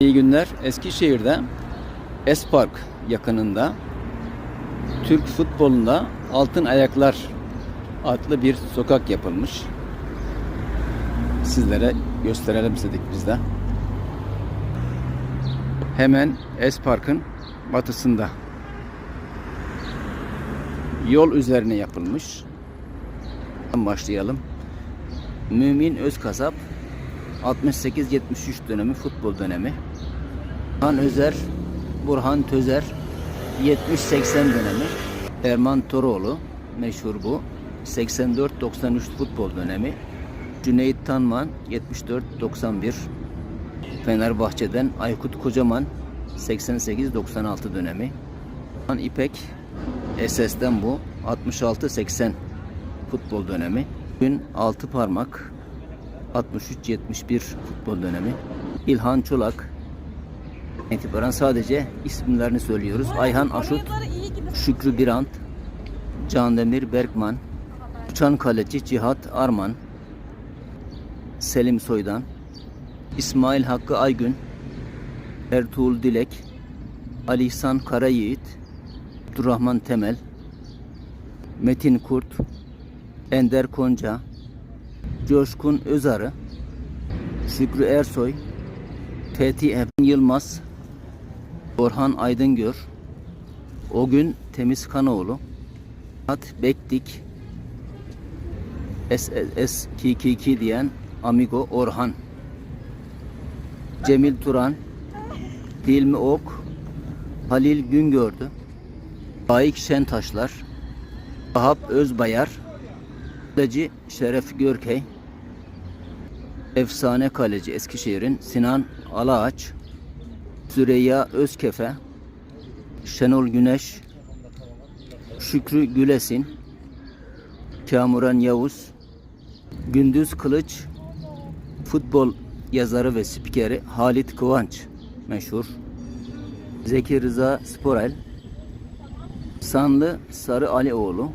İyi günler. Eskişehir'de Espark yakınında Türk futbolunda Altın Ayaklar adlı bir sokak yapılmış. Sizlere gösterelim istedik biz de. Hemen Espark'ın batısında. Yol üzerine yapılmış. Başlayalım. Mümin Özkasap 68-73 dönemi futbol dönemi. Burhan Özer, Burhan Tözer 70-80 dönemi. Erman Toroğlu meşhur bu. 84-93 futbol dönemi. Cüneyt Tanman 74-91. Fenerbahçe'den Aykut Kocaman 88-96 dönemi. Burhan İpek SS'den bu 66-80 futbol dönemi. Gün altı parmak 63-71 futbol dönemi. İlhan Çolak itibaren sadece isimlerini söylüyoruz. Ayhan Aşut, Şükrü Birant, Candemir Berkman, Uçan Kaleci Cihat Arman, Selim Soydan, İsmail Hakkı Aygün, Ertuğrul Dilek, Ali İhsan Karayiğit, Abdurrahman Temel, Metin Kurt, Ender Konca, Coşkun Özarı, Şükrü Ersoy, Fethi Emin Yılmaz, Orhan Aydıngör, O gün Temiz Kanoğlu, At Bekdik, SSS Kiki diyen Amigo Orhan, Cemil Turan, Hilmi Ok, Halil Güngördü, Faik Şentaşlar, Vahap Özbayar, Kaleci Şeref Görkey, Efsane Kaleci Eskişehir'in Sinan Alaağaç, Süreyya Özkefe, Şenol Güneş, Şükrü Gülesin, Kamuran Yavuz, Gündüz Kılıç, futbol yazarı ve spikeri Halit Kıvanç meşhur, Zeki Rıza Sporel, Sanlı Sarı Alioğlu,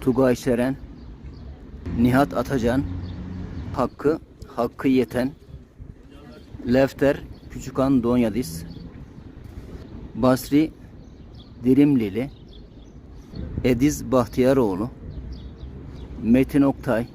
Tugay Şeren, Nihat Atacan, Hakkı, Hakkı Yeten, Lefter, Küçükan Donyadis, Basri, Dirimlili, Ediz Bahtiyaroğlu, Metin Oktay,